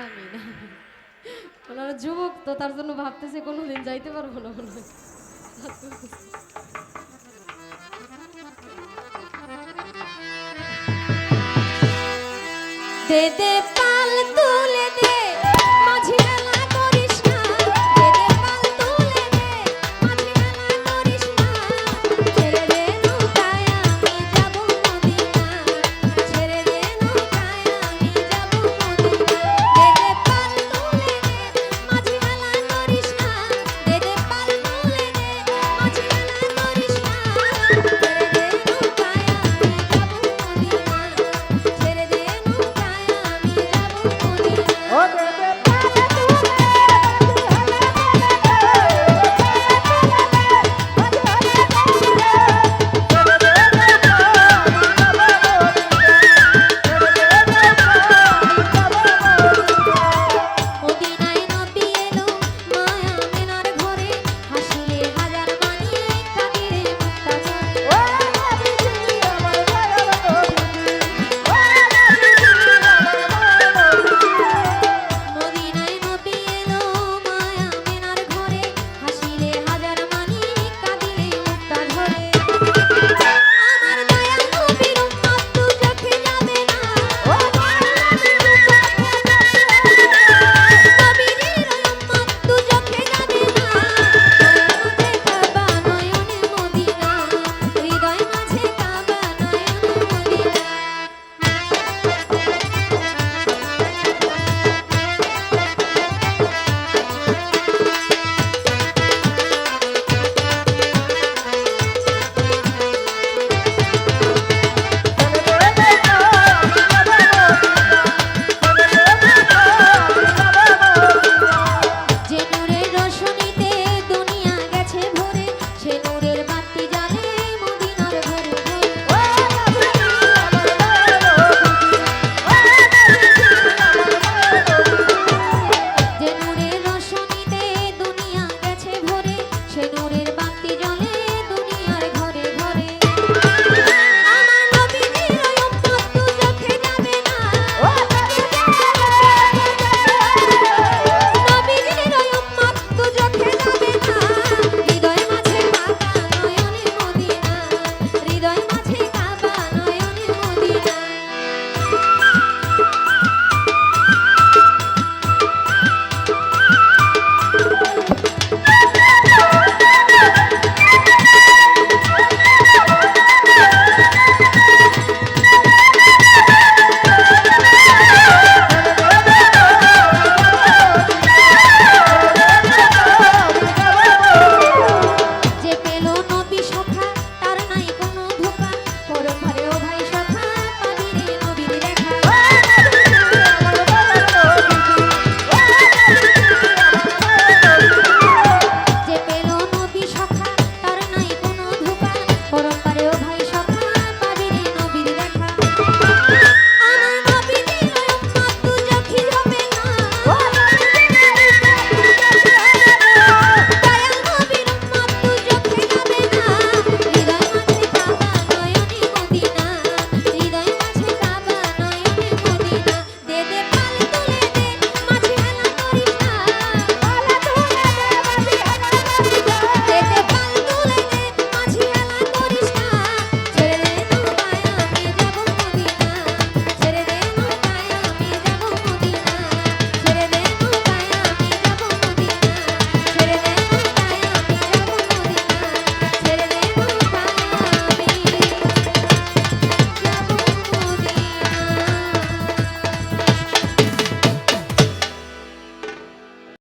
আমিন ওনারা যুবক তো তার জন্য ভাবতেছে কোনোদিন যাইতে পারব না মনে হয়। দে